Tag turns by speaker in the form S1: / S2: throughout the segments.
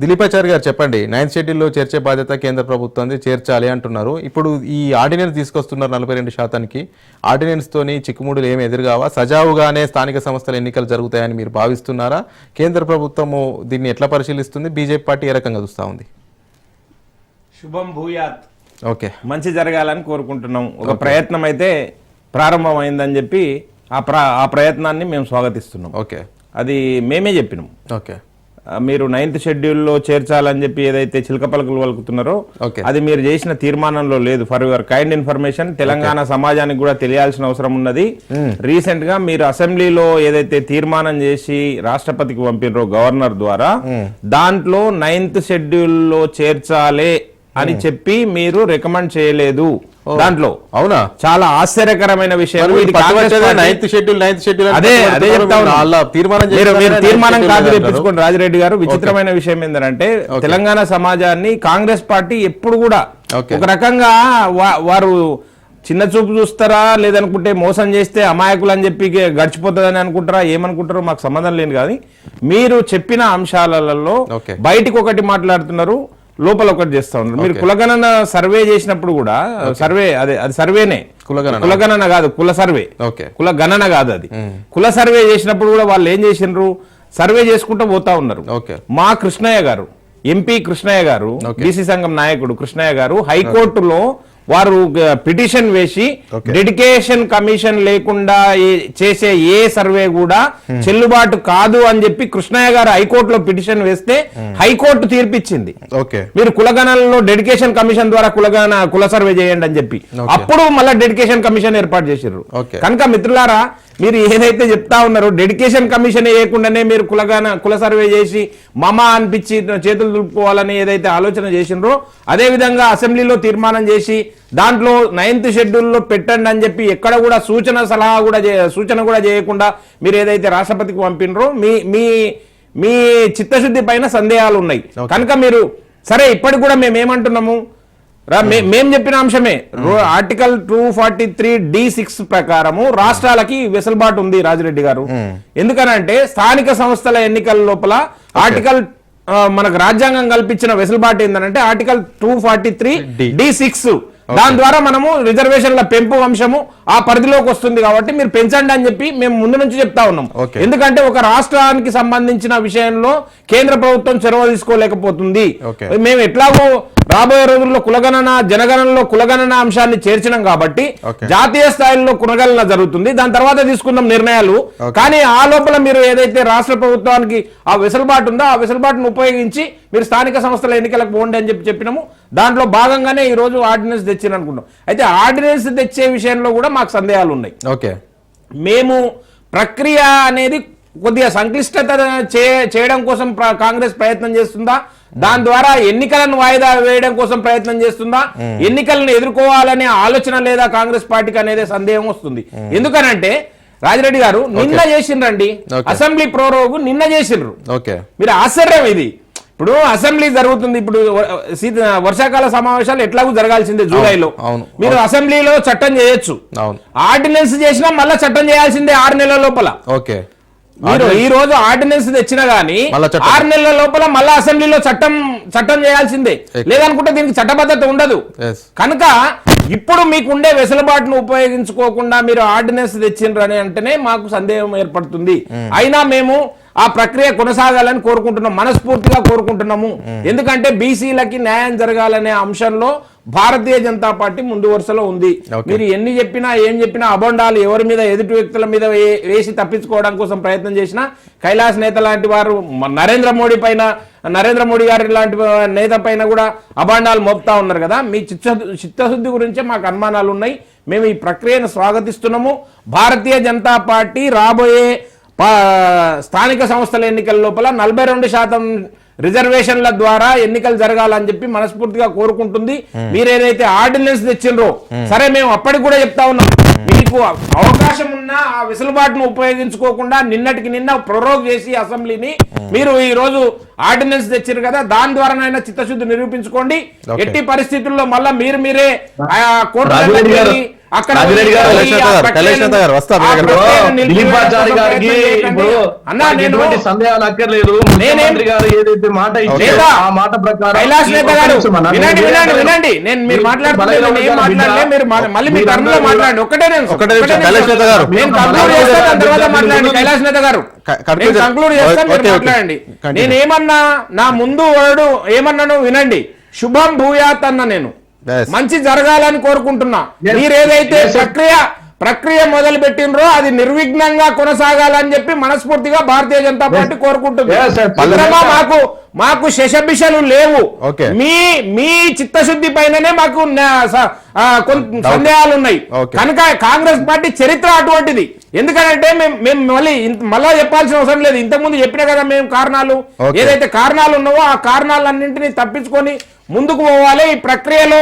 S1: దిలీపాచారి గారు చెప్పండి నైన్త్ షెడ్యూల్లో చేర్చే బాధ్యత కేంద్ర ప్రభుత్వం చేర్చాలి అంటున్నారు. ఇప్పుడు ఈ ఆర్డినెన్స్ తీసుకొస్తున్నారు నలభై రెండు శాతానికి. ఆర్డినెన్స్ తోని చిక్కుముడులు ఏమి ఎదురుగావా? సజావుగానే స్థానిక సంస్థల ఎన్నికలు జరుగుతాయని మీరు భావిస్తున్నారా? కేంద్ర ప్రభుత్వము దీన్ని ఎట్లా పరిశీలిస్తుంది? బీజేపీ పార్టీ ఏ రకంగా చూస్తా ఉంది?
S2: శుభం భూయాత్.
S1: ఓకే.
S2: మంచి జరగాలని కోరుకుంటున్నాం. ఒక ప్రయత్నం అయితే ప్రారంభమైందని చెప్పి ఆ ప్ర ఆ ప్రయత్నాన్ని మేము స్వాగతిస్తున్నాం.
S1: ఓకే.
S2: అది మేమే చెప్పినాం.
S1: ఓకే.
S2: మీరు నైన్త్ షెడ్యూల్లో చేర్చాలని చెప్పి ఏదైతే చిలక పలకలు పలుకుతున్నారో
S1: ఓకే.
S2: అది మీరు చేసిన తీర్మానంలో లేదు. For your kind information Telangana సమాజానికి కూడా తెలియాల్సిన అవసరం ఉన్నది. రీసెంట్గా మీరు అసెంబ్లీలో ఏదైతే తీర్మానం చేసి రాష్ట్రపతికి పంపినరో గవర్నర్ ద్వారా దాంట్లో నైన్త్ షెడ్యూల్లో చేర్చాలే అని చెప్పి మీరు రికమెండ్ చేయలేదు దాంట్లో.
S1: అవునా?
S2: చాలా ఆశ్చర్యకరమైన విషయం.
S1: తీర్మానం
S2: కాదు. తెప్పించుకోండి రాజిరెడ్డి గారు. విచిత్రమైన విషయం ఏంటంటే తెలంగాణ సమాజాన్ని కాంగ్రెస్ పార్టీ ఎప్పుడు కూడా. ఒక రకంగా వారు చిన్న చూపు చూస్తారా లేదనుకుంటే మోసం చేస్తే అమాయకులు అని చెప్పి గడిచిపోతుందని అనుకుంటారా ఏమనుకుంటారో మాకు సంబంధం లేదు కానీ మీరు చెప్పిన అంశాలలో. బయటికి ఒకటి మాట్లాడుతున్నారు. లోపల ఒకటి చేస్తా ఉన్నారు మీరు కులగణన సర్వే చేసినప్పుడు కూడా సర్వే అదే అది సర్వేనే.
S1: కులగణన.
S2: కులగణన కాదు కుల సర్వే.
S1: ఓకే.
S2: కుల గణన కాదు అది. కుల సర్వే చేసినప్పుడు కూడా వాళ్ళు ఏం చేసిండ్రు? సర్వే చేసుకుంటూ పోతా ఉన్నారు.
S1: ఓకే.
S2: మా కృష్ణయ్య గారు ఎంపీ కృష్ణయ్య గారు బీసీ సంఘం నాయకుడు కృష్ణయ్య గారు హైకోర్టులో వారు పిటిషన్ వేసి. డెడికేషన్ కమిషన్ లేకుండా చేసే ఏ సర్వే కూడా చెల్లుబాటు కాదు అని చెప్పి కృష్ణయ్య గారు హైకోర్టులో పిటిషన్ వేస్తే హైకోర్టు తీర్పిచ్చింది
S1: ఓకే
S2: మీరు కులగణనలో డెడికేషన్ కమిషన్ ద్వారా కులగణ కుల సర్వే చేయండి అని చెప్పి. అప్పుడు మళ్ళీ డెడికేషన్ కమిషన్ ఏర్పాటు చేసిర్రు
S1: ఓకే.
S2: కనుక మిత్రులారా మీరు ఏదైతే చెప్తా ఉన్నారో డెడికేషన్ కమిషన్ వేయకుండానే మీరు కులగాన కుల సర్వే చేసి మమ అనిపించి చేతులు దులుపుకోవాలని ఏదైతే ఆలోచన చేసినరో అదే విధంగా అసెంబ్లీలో తీర్మానం చేసి దాంట్లో నైన్త్ షెడ్యూల్లో పెట్టండి అని చెప్పి ఎక్కడ కూడా సూచన సలహా కూడా సూచన కూడా చేయకుండా మీరు ఏదైతే రాష్ట్రపతికి పంపినరో మీ మీ మీ చిత్తశుద్ధి పైన సందేహాలు ఉన్నాయి. కనుక మీరు సరే ఇప్పటికి కూడా మేము ఏమంటున్నాము? రా- మే- చెప్పిన అంశమే. Article two forty three D six ప్రకారము రాష్ట్రాలకి వెసులుబాటు ఉంది రాజిరెడ్డి గారు. ఎందుకనంటే స్థానిక సంస్థల ఎన్నికల లోపల ఆర్టికల్ మనకు రాజ్యాంగం కల్పించిన వెసులుబాటు ఏంటంటే article two forty three. D six. దాని ద్వారా మనము రిజర్వేషన్ల పెంపు అంశము ఆ పరిధిలోకి వస్తుంది కాబట్టి మీరు పెంచండి అని చెప్పి మేము ముందు నుంచి చెప్తా ఉన్నాం. ఎందుకంటే ఒక రాష్ట్రానికి సంబంధించిన విషయంలో కేంద్ర ప్రభుత్వం చొరవ తీసుకోలేకపోతుంది. మేము ఎట్లాగో రాబోయే రోజుల్లో కులగణన జనగణనలో కులగణన అంశాన్ని చేర్చినాం కాబట్టి. జాతీయ స్థాయిలో కులగణన జరుగుతుంది. దాని తర్వాత తీసుకుందాం నిర్ణయాలు. కానీ ఆ లోపల మీరు ఏదైతే రాష్ట్ర ప్రభుత్వానికి ఆ వెసులుబాటు ఉందో ఆ వెసులుబాటును ఉపయోగించి మీరు స్థానిక సంస్థల ఎన్నికలకు పోండి అని చెప్పి చెప్పినాము. దాంట్లో భాగంగానే ఈ రోజు ఆర్డినెన్స్ తెచ్చిన అనుకుంటాం అయితే ఆర్డినెన్స్ తెచ్చే విషయంలో కూడా మాకు సందేహాలు ఉన్నాయి.
S1: ఓకే.
S2: మేము ప్రక్రియ అనేది కొద్దిగా సంక్లిష్టత చేయడం కోసం కాంగ్రెస్ ప్రయత్నం చేస్తుందా? దాని ద్వారా ఎన్నికలను వాయిదా వేయడం కోసం ప్రయత్నం చేస్తుందా? ఎన్నికలను ఎదుర్కోవాలనే ఆలోచన లేదా కాంగ్రెస్ పార్టీకి అనేది సందేహం వస్తుంది. ఎందుకనంటే రాజిరెడ్డి గారు నిన్న చేసిండ్రండి. అసెంబ్లీ ప్రోరోగు నిన్న చేసిండ్రు.
S1: ఓకే.
S2: మీరు ఆశ్చర్యం ఇది. ఇప్పుడు అసెంబ్లీ జరుగుతుంది. ఇప్పుడు వర్షాకాల సమావేశాలు ఎట్లాగూ జరగాల్సిందే జూలైలో.
S1: అవును.
S2: మీరు అసెంబ్లీలో చట్టం చేయొచ్చు.
S1: అవును.
S2: ఆర్డినెన్స్ చేసినా మళ్ళా చట్టం చేయాల్సిందే ఆరు నెలల లోపల.
S1: ఓకే.
S2: మీరు ఈ రోజు ఆర్డినెన్స్ తెచ్చినా గానీ. ఆరు నెలల లోపల మళ్ళా అసెంబ్లీలో చట్టం చట్టం చేయాల్సిందే. లేదనుకుంటే దీనికి చట్టబద్ధత ఉండదు. కనుక ఇప్పుడు మీకుండే వెసులుబాటును ఉపయోగించుకోకుండా మీరు ఆర్డినెన్స్ తెచ్చిండ్రు అని అంటేనే మాకు సందేహం ఏర్పడుతుంది. అయినా మేము ఆ ప్రక్రియ కొనసాగాలని కోరుకుంటున్నాం మనస్ఫూర్తిగా కోరుకుంటున్నాము. ఎందుకంటే బీసీలకి న్యాయం జరగాలనే అంశంలో భారతీయ జనతా పార్టీ ముందు వరుసలో ఉంది. మీరు ఎన్ని చెప్పినా ఏం చెప్పినా అబొండాలు ఎవరి మీద ఎదుటి వ్యక్తుల మీద వేసి తప్పించుకోవడం కోసం ప్రయత్నం చేసినా కైలాస్ నేత లాంటి వారు నరేంద్ర మోడీ పైన నరేంద్ర మోడీ గారి లాంటి నేత పైన కూడా అభాండాలు మోపుతా ఉన్నారు కదా. మీ చిత్త చిత్తశుద్ధి గురించే మాకు అనుమానాలు ఉన్నాయి. మేము ఈ ప్రక్రియను స్వాగతిస్తున్నాము. భారతీయ జనతా పార్టీ రాబోయే స్థానిక సంస్థల ఎన్నికల లోపల నలభై రెండు శాతం రిజర్వేషన్ల ద్వారా ఎన్నికలు జరగాలని చెప్పి మనస్ఫూర్తిగా కోరుకుంటుంది. మీరేదైతే ఆర్డినెన్స్ తెచ్చిండ్రో సరే మేము అప్పటికి కూడా చెప్తా ఉన్నాం. మీకు అవకాశం ఉన్నా ఆ వెసులుబాటును ఉపయోగించుకోకుండా నిన్నటికి నిన్న ప్రొరోగ్ చేసి అసెంబ్లీని మీరు ఈ రోజు ఆర్డినెన్స్ తెచ్చారు కదా దాని ద్వారానైనా చిత్తశుద్ధి నిరూపించుకోండి. ఎట్టి పరిస్థితుల్లో మళ్ళా మీరు మీరే ఆ అక్కడ
S3: సందేహాలు అక్కర్లేదు.
S2: నేనేం-
S3: ముఖ్యమంత్రి గారు ఏదైతే మాట ఇచ్చారో
S2: లేదా
S3: ఆ మాట ప్రకారం
S2: వినండి వినండి వినండి. నేను మీరు మళ్ళీ మీ
S3: మీరందరూ
S2: టర్మ్లో
S3: కూడా-
S2: మాట్లాడండి. ఒక్కటే నేను
S1: నిమిషం, కైలాష్ నేత గారు.
S2: నేను కంక్లూడ్ చేస్తాను తర్వాత. మాట్లాడండి
S3: మీరు
S2: కైలాష్ నేత గారు.
S1: క- కరెక్ట్
S2: నేను
S1: గా-
S2: కంక్లూడ్ చేస్తాను
S1: ఓకే,
S2: మీరు
S1: ఓకే.
S2: మాట్లాడండి.
S1: Continue.
S2: నేను ఏమన్నా నా ముందు వాడు ఏమన్నాను వినండి. శుభం భూయాత్ అన్న నేను. మంచి జరగాలని కోరుకుంటున్నా. మీరు ఏదైతే. ప్రక్రియ ప్రక్రియ మొదలు పెట్టినరో అది నిర్విఘ్నంగా కొనసాగాలని చెప్పి మనస్ఫూర్తిగా భారతీయ జనతా పార్టీ కోరుకుంటుంది. మాకు మాకు శశబిషలు లేవు. మీ మీ చిత్తశుద్ధి పైననే మాకు సందేహాలు ఉన్నాయి. కనుక కాంగ్రెస్ పార్టీ చరిత్ర అటువంటిది. ఎందుకంటే మేము మేము మళ్ళీ మళ్ళా చెప్పాల్సిన అవసరం లేదు. ఇంతకుముందు చెప్పిన కదా మేము కారణాలు. ఏదైతే కారణాలు ఉన్నావో ఆ కారణాలన్నింటినీ తప్పించుకొని ముందుకు పోవాలి. ఈ ప్రక్రియలో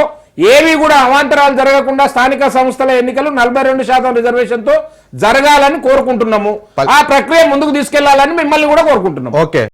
S2: ఏవి కూడా అవాంతరాలు జరగకుండా స్థానిక సంస్థల ఎన్నికలు నలభై రెండు శాతం రిజర్వేషన్తో జరగాలని కోరుకుంటున్నాము. ఆ ప్రక్రియ ముందుకు తీసుకెళ్ళాలని మిమ్మల్ని కూడా కోరుకుంటున్నాము.
S1: ఓకే.